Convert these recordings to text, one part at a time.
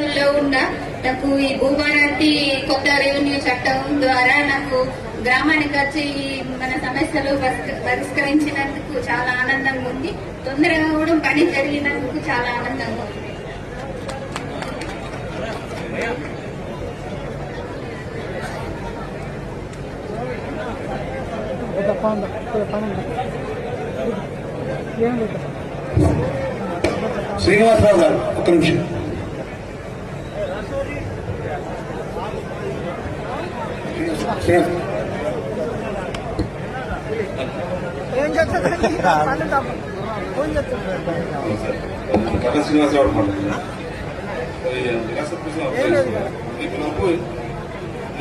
సంబంధంలో ఉన్న నాకు ఈ భూభారతి కొత్త రెవెన్యూ చట్టం ద్వారా నాకు గ్రామానికి వచ్చి మన సమస్యలు పరిష్క- పరిష్కరించినందుకు చాలా ఆనందంగా ఉంది. తొందరగా కూడా పని జరిగినందుకు చాలా ఆనందంగా ఉంది. శ్రీనివాసరావు గారు ఒక్క నిమిషం.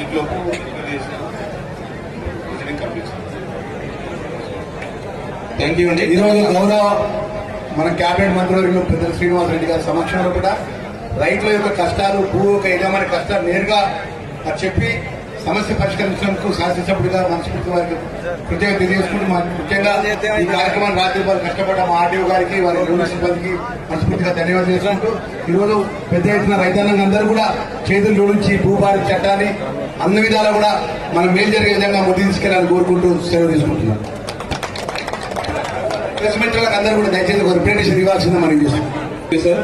లోపు ఇక్కడ చేసిన ప్రొసీడింగ్ కంప్లీట్ థ్యాంక్ యూ అండి. ఈరోజు గౌరవ మన క్యాబినెట్ మంత్రివర్యులు పెద్దలు శ్రీనివాస్ రెడ్డి గారి సమక్షంలో కూడా రైతుల యొక్క కష్టాలు భూ యొక్క యజమాని కష్టాలు నేరుగా చెప్పి సమస్య పరిష్కరించినందుకు శాసనసభ్యుడిగా మనస్ఫూర్తి వారికి కృతజ్ఞత తెలియజేసుకుంటూ ముఖ్యంగా ఈ కార్యక్రమాన్ని రాత్రి వారు కష్టపడ్డ మా ఆర్డీఓ గారికి వారి రెవెన్యూ సిబ్బందికి మనస్ఫూర్తిగా ధన్యవాదాలు చేసుకుంటూ ఈరోజు పెద్ద ఎత్తున రైతాంగం అందరూ కూడా చేతులు జోడించి భూభారతి చట్టాన్ని అన్ని విధాలా కూడా మనం మేలు జరిగే విధంగా ముందు తీసుకెళ్ళాలని కోరుకుంటూ సెలవు తీసుకుంటున్నాం. ప్రెస్ మిత్రులకు అందరూ కూడా దయచేసి ఒక రిప్రజెంటేషన్ ఇవ్వాల్సిందే మనం చేస్తాం సార్.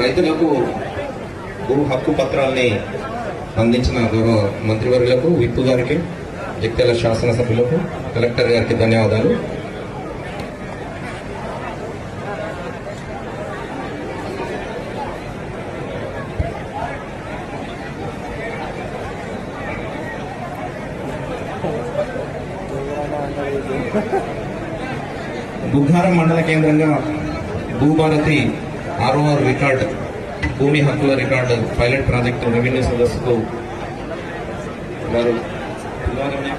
రైతులకు భూ హక్కు పత్రాల్ని అందించిన గౌరవ మంత్రివర్యులకు విప్పు గారికి జగిత్యాల శాసనసభ్యులకు కలెక్టర్ గారికి ధన్యవాదాలు. బుగ్గారం మండల కేంద్రంగా భూభారతి ఆర్ఓఆర్ రికార్డ్ భూమి హక్కుల రికార్డు పైలట్ ప్రాజెక్టు రెవెన్యూ సదస్సుకు వారు పిలవాలని